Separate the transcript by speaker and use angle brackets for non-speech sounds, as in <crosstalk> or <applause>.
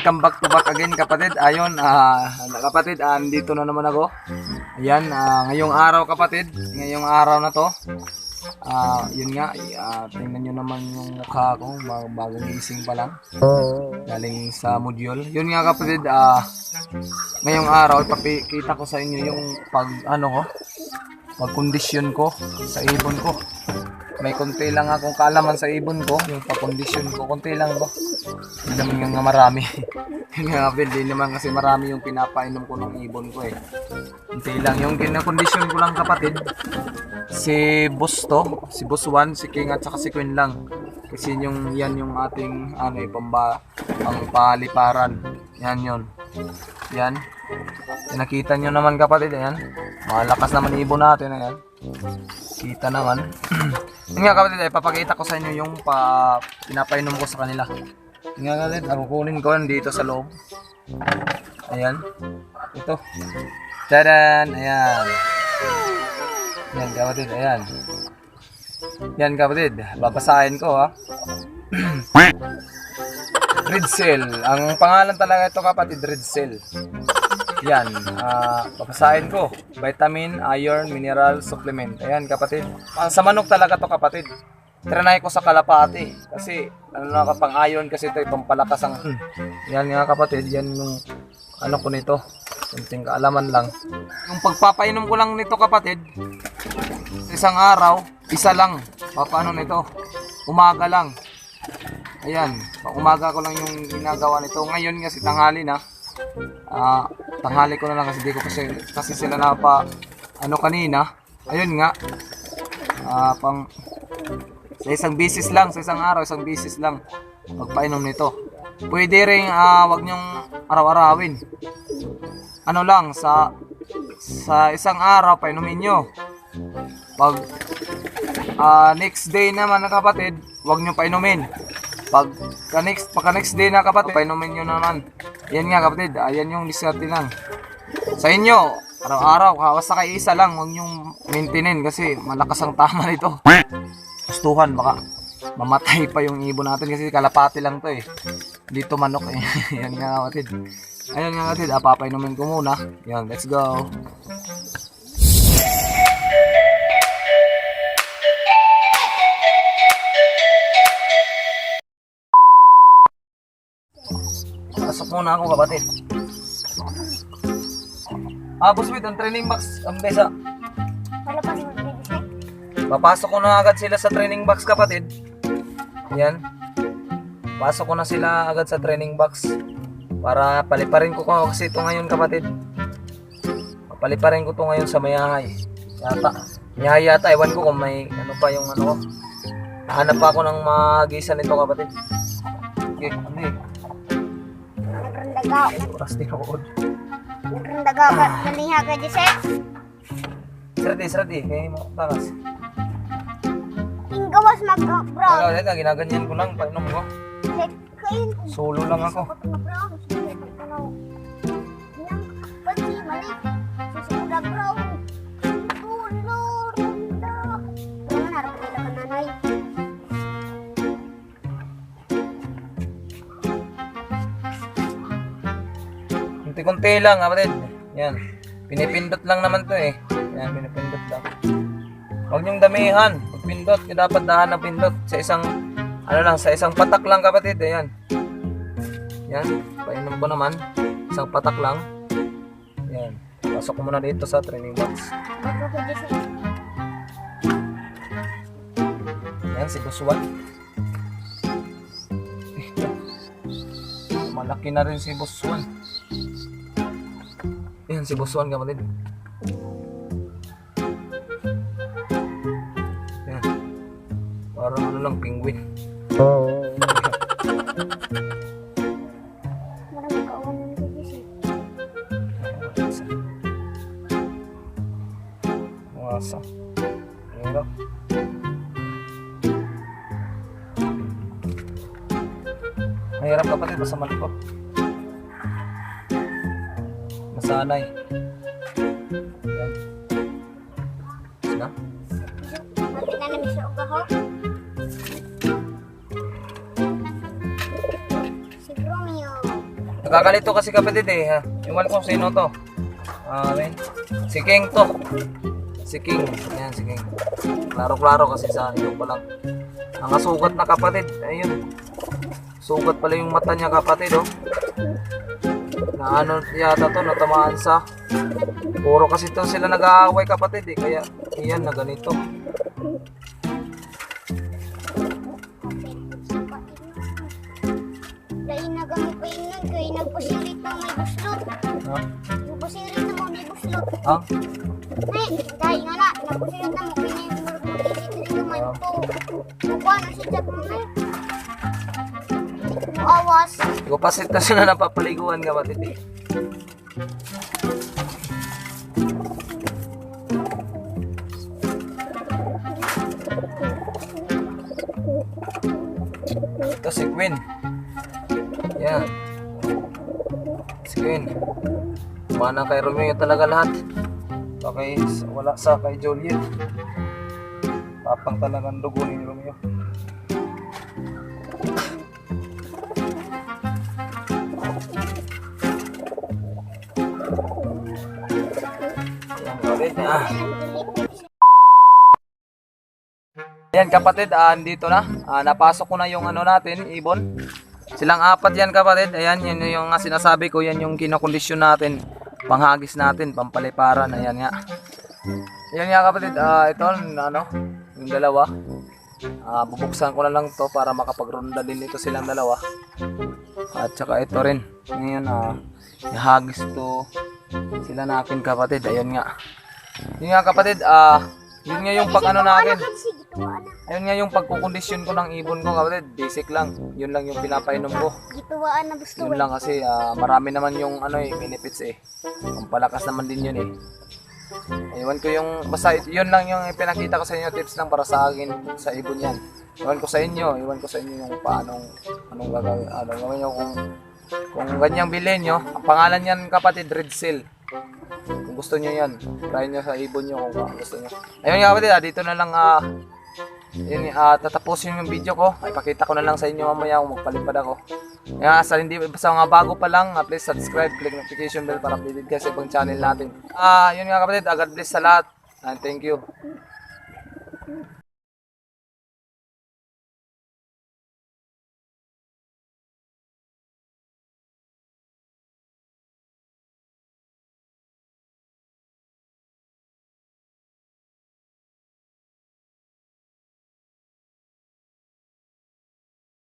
Speaker 1: welcome back to back again kapatid. Ayun, ah kapatid, ah, nandito na naman ako. Ayan, ah, ngayong araw kapatid, ngayong araw na to. Ah, yun nga, ah, tingnan nyo naman yung mukha ko, bag- bagong gising pa lang. Galing sa module. Yun nga kapatid, ah, ngayong araw, ipapikita ko sa inyo yung pag, ano ko, pag kondisyon ko sa ibon ko. May konti lang akong kaalaman sa ibon ko, yung pag-condition ko, konti lang ba? Hindi naman nga marami. <laughs> Nga hindi naman kasi marami yung pinapainom ko ng ibon ko eh. Konti lang. Yung kinakondisyon ko lang kapatid, si Boss to, si Boss 1, si King at saka si Queen lang. Kasi yung yan yung ating ano eh, pamba, pang paliparan. Yan yun. Yan. Nakita nyo naman kapatid, ayan. Malakas naman ibon natin, ayan. Kita naman. <clears throat> Yun nga kapatid, eh, papakita ko sa inyo yung pa, pinapainom ko sa kanila. Yun nga kapatid, ako kunin ko dito sa loob. Ayan. Ito. Tadan! Ayan. Yan kapatid, ayan. Yan kapatid, babasahin ko ha. <clears throat> Red Cell. Ang pangalan talaga ito kapatid, Red Cell. Yan, ah babasahin ko. Vitamin, iron, mineral, supplement. Ayan kapatid. Ah, sa manok talaga to kapatid. Trinay ko sa kalapati. Kasi, ano na pang iron kasi ito, itong palakas ang... Yan nga kapatid, yan yung ano ko nito. Kunting kaalaman lang. Yung pagpapainom ko lang nito kapatid, sa isang araw, isa lang. Papaano nito? Umaga lang. Ayan, umaga ko lang yung ginagawa nito. Ngayon kasi tanghali na. Ah, tanghali ko na lang kasi di ko kasi, kasi sila na pa ano kanina. Ayun nga. Ah, pang sa isang bisis lang, sa isang araw, isang bisis lang magpainom nito. Pwede ring ah, wag nyong araw-arawin. Ano lang sa sa isang araw painumin nyo. Pag ah, next day naman na kapatid, wag nyo painumin. Pag ka next, pagka next day na kapatid, painumin nyo naman. Yan nga kapatid, ayan yung diskarte lang. Sa inyo, araw-araw, basta kay isa lang, huwag nyong maintainin kasi malakas ang tama nito. Gustuhan, baka mamatay pa yung ibon natin kasi kalapati lang to eh. Dito manok eh. <laughs> Yan nga kapatid. Ayun nga kapatid, ah, papainumin ko muna. Yan, let's go. Pasok muna ako kapatid. Ah, boss wait, ang training box, ang besa. Papasok ko na agad sila sa training box kapatid. Yan. Pasok ko na sila agad sa training box. Para paliparin ko ko kasi ito ngayon kapatid. Paliparin ko to ngayon sa mayahay. Yata. Mayahay yata. Ewan ko kung may ano pa yung ano ko. Nahanap pa ako ng magisa nito kapatid. Okay, ano eh.
Speaker 2: Nagrandagaw.
Speaker 1: Oras din ako.
Speaker 2: Nagrandagaw ka. Naliha ka, Jose.
Speaker 1: Srati, srati. Kaya mo takas.
Speaker 2: Inggawas mag-brown.
Speaker 1: Kaya ulit, ginaganyan ko lang. Painom ko. Solo lang ako.
Speaker 2: Ano.
Speaker 1: Kunti-kunti lang, kapatid. Yan. Pinipindot lang naman to eh. Yan, pinipindot lang. Huwag niyong damihan. Pindot, yung dapat dahan ng pindot. Sa isang, ano lang, sa isang patak lang kapatid. Ayan. Yan. Painom ko naman. Isang patak lang. Yan. Pasok ko muna dito sa training box.
Speaker 2: Bago ka, Jose.
Speaker 1: Yan, si Buswan. Malaki na rin si Buswan. Yan, si Buswan kapatid. Parang ano lang, penguin.
Speaker 2: Marami ka uwan ng Jose.
Speaker 1: Masa. Hirap. Mahirap kapatid, basta malikot. Masanay. Yan. Sige Nakakalito kasi kapatid eh. Ha? Iwan ko sino to. Ah, men. Si King to. Si King. Ayan, si King. Klaro-klaro kasi sa iyo pa lang. Ang sugat na kapatid. Ayun. Sugat pala yung mata niya kapatid oh. Na ano yata to, natamaan sa Puro kasi to sila nag-aaway kapatid eh. Kaya, iyan na ganito.
Speaker 2: Dahil nagamit pa yun nun, kaya nagpasirit na may buslot.
Speaker 1: Ha?
Speaker 2: Nagpasirit na mo may buslot.
Speaker 1: Ha?
Speaker 2: Eh, dahil nga na, nagpasirit na mo, kaya yung nagpasirit naman to. Mukha na si Jack mo eh. Muawas.
Speaker 1: Igupasit na sila napapaliguan kapatid eh. Ito si Queen. Yan. Queen. Mana kay Romeo talaga lahat. Okay, wala sa kay Juliet. Papang talagang dugo ni Romeo. Kapatid. Yan kapatid, ah, andito na. Ah, napasok ko na yung ano natin, ibon. Silang apat yan kapatid. Ayan, yun yung nga sinasabi ko, yan yung kinokondisyon natin. Panghagis natin, pampaliparan. Ayan nga. Yan nga kapatid, ah, ito, ano, yung dalawa. Ah, bubuksan ko na lang to para makapagronda din ito silang dalawa. At saka ito rin. Ngayon, ah, ihagis to sila natin kapatid. Ayun nga. Yun nga kapatid, ah, yun nga yung pag ano.
Speaker 2: Kasi
Speaker 1: Ayun nga yung pagkukondisyon ko ng ibon ko kapatid. Basic lang. Yun lang yung pinapainom ko.
Speaker 2: Gituwaan na gusto
Speaker 1: Yun lang kasi ah, marami naman yung ano eh, benefits eh. Ang palakas naman din yun eh. Ewan ko yung, basta yun lang yung pinakita ko sa inyo tips lang para sa akin sa ibon yan. Ewan ko sa inyo, ewan ko sa inyo yung paanong, anong gagawin, ano gawin nyo kung, kung ganyang bilhin nyo. Ang pangalan yan kapatid, Red Seal. Kung gusto nyo yan, try nyo sa ibon nyo kung gusto nyo. Ayun nga kapatid, ah, dito na lang ah, yun, ah, tatapusin yung video ko. Ay, pakita ko na lang sa inyo mamaya kung magpalipad ako. Kaya sa hindi basta mga bago pa lang, at least subscribe, click notification bell para updated kayo sa ibang channel natin. Ah, yun nga kapatid, ah, God bless sa lahat. And thank you.